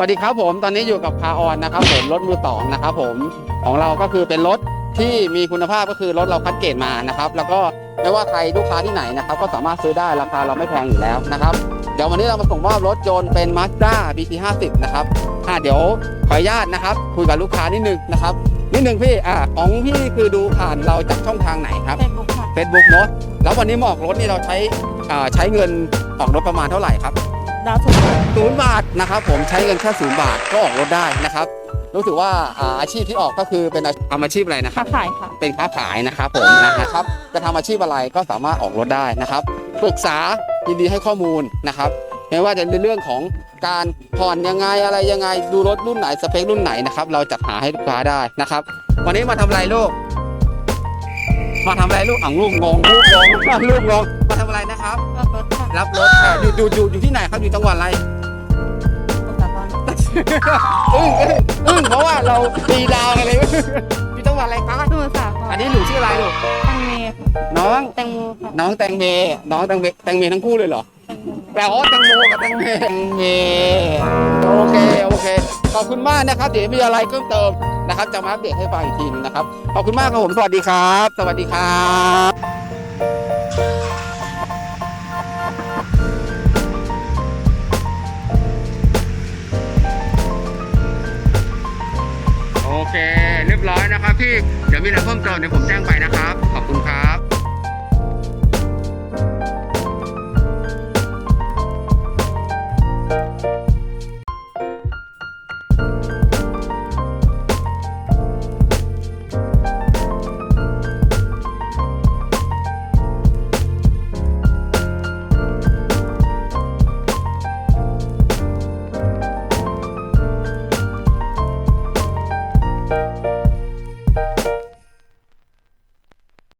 สวัสดีครับผมตอนนี้อยู่กับคาออนนะครับผมรถมือสองนะครับผมของเราก็คือเป็นรถที่มีคุณภาพก็คือรถเราคัดเกรดมานะครับ แล้วก็ไม่ว่าใครลูกค้าที่ไหนนะครับ ก็สามารถซื้อได้ราคาเราไม่แพงอยู่แล้วนะครับ เดี๋ยววันนี้เรามาส่งมอบรถยนต์เป็น Mazda BT 50นะครับอ่าเดี๋ยวขออนุญาตนะครับ คุยกับลูกค้านิดนึงนะครับนิดนึงพี่อ่าของพี่คือดูผ่านเราจากช่องทางไหนครับเฟซบุ๊กค่ะ Facebook เนอะแล้ววันนี้มาออกรถนี่เราใช้อ่าใช้เงินออกรถประมาณเท่าไหร่ครับ ดาวสุดศูนย์บาทนะครับผมใช้เงินแค่ศูนย์บาทก็ออกรถได้นะครับรู้สึกว่าอ่าอาชีพที่ออกก็คือเป็นอาทำอาชีพอะไรนะคค้ารับ ขายค่ะ เป็นค้าขายนะครับผมนะครับ จะทำอาชีพอะไรก็สามารถออกรถได้นะครับปรึกษายินดีให้ข้อมูลนะครับไม่ว่าจะในเรื่องของการผ่อนยังไงอะไรยังไงดูรถรุ่นไหนสเปครุ่นไหนนะครับเราจัดหาให้ลูกค้าได้นะครับ วันนี้มาทำอะไรลูก มาทำอะไรลูกอ่างลูกงงลูกงงลูกงงมาทำอะไรนะครับ รับรถค่ะ รับรถค่ะ อยู่อยู่อยู่อยู่ที่ไหนครับอยู่จังหวัดอะไรสถาบันอึ้งอึ้งอึ้งเพราะว่าเราตีดาวอะไรอยู่จังหวัดอะไรครับสมุทรสาครอันนี้หนูชื่ออะไรลูกแตงเมย์ค่ะน้องแตงโมค่ะน้องแตงเมน้องแตงเมแตงเมทั้งคู่เลยเหรอแตงโมแปลว่าแตงโมกับแตงเมแตงเมโอเคโอเคขอบคุณมากนะครับเดี๋ยวมีอะไรเพิ่มเติมนะครับจะมาอัปเดตให้ฟังอีกทีนึงนะครับขอบคุณมากครับผมสวัสดีครับ สวัสดีครับ เค เรียบร้อยนะครับพี่ เดี๋ยวมีอะไรเพิ่มเติมเดี๋ยวผมแจ้งไปนะครับ